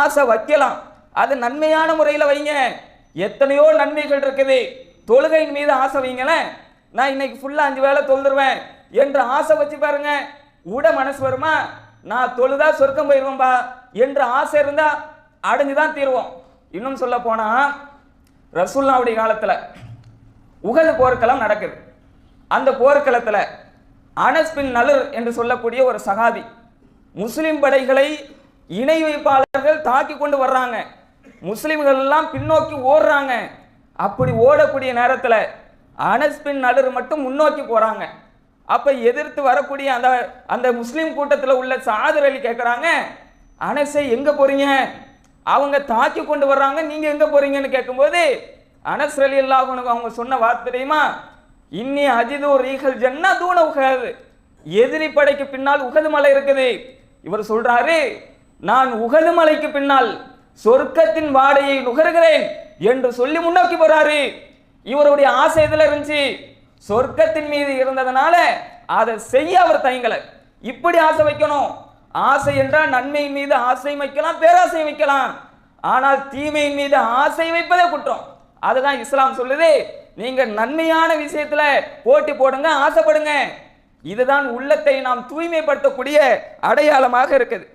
ஆசை வைக்கலாம். அது நன்மையான முறையில் வைங்க. எத்தனையோ நன்மைகள் இருக்குது. தொழுகையின் மீது ஆசை வைங்களேன். நான் இன்னைக்கு ஃபுல்லாக அஞ்சு வேளை தொழுதுருவேன் என்று ஆசை வச்சு பாருங்க. உட மனசு வருமா? நான் தொழுதா சொர்க்கம் போயிடுவேன்பா என்று ஆசை இருந்தால் அடைஞ்சு தான் தீருவோம். இன்னும் சொல்ல போனால் ரசுல்லாவுடைய காலத்தில் உகது போர்க்களம் நடக்குது. அந்த போர்க்களத்தில் அனஸ்பின் நலுர் என்று சொல்லக்கூடிய ஒரு சகாபி முஸ்லிம் படைகளை இணை வைப்பாளர்கள் தாக்கி கொண்டு வர்றாங்க. முஸ்லிம்கள் எல்லாம் பின்னோக்கி ஓடுறாங்க. அப்படி ஓடக்கூடிய நேரத்தில் அனஸ் பின் நலுர் மட்டும் முன்னோக்கி போகிறாங்க அப்போ எதிர்த்து வரக்கூடிய அந்த அந்த முஸ்லீம் கூட்டத்தில் உள்ள சாதர் அலி கேட்குறாங்க அனஸை எங்கே போகிறீங்க அவங்க தாக்கி கொண்டு வர்றாங்க நீங்கள் எங்கே போகிறீங்கன்னு கேட்கும்போது அனஸ் அலி அல்லாஹனுக்கு அவங்க சொன்ன வார்த்தை தெரியுமா? இன்னி அஜிது ரீகல் ஜன்னா தூண உகது எதிரி படைக்கு பின்னால் உகது மலை இருக்குது. இவர் சொல்கிறாரு நான் உகது மலைக்கு பின்னால் சொர்க்கத்தின் வாடையை நுகர்கிறேன் என்று சொல்லி முன்னோக்கி போறாரு. இவருடைய ஆசை இதில் இருந்துச்சு? சொர்க்கத்தின் மீது இருந்ததுனால அதை செய்ய அவர் தயங்கல. இப்படி ஆசை வைக்கணும். ஆசை என்றால் நன்மையின் மீது ஆசை வைக்கலாம் பேராசை வைக்கலாம். ஆனால் தீமையின் மீது ஆசை வைப்பதே குற்றம். அதுதான் இஸ்லாம் சொல்லுது. நீங்க நன்மையான விஷயத்துல போட்டி போடுங்க ஆசைப்படுங்க. இதுதான் உள்ளத்தை நாம் தூய்மைப்படுத்தக்கூடிய அடையாளமாக இருக்குது.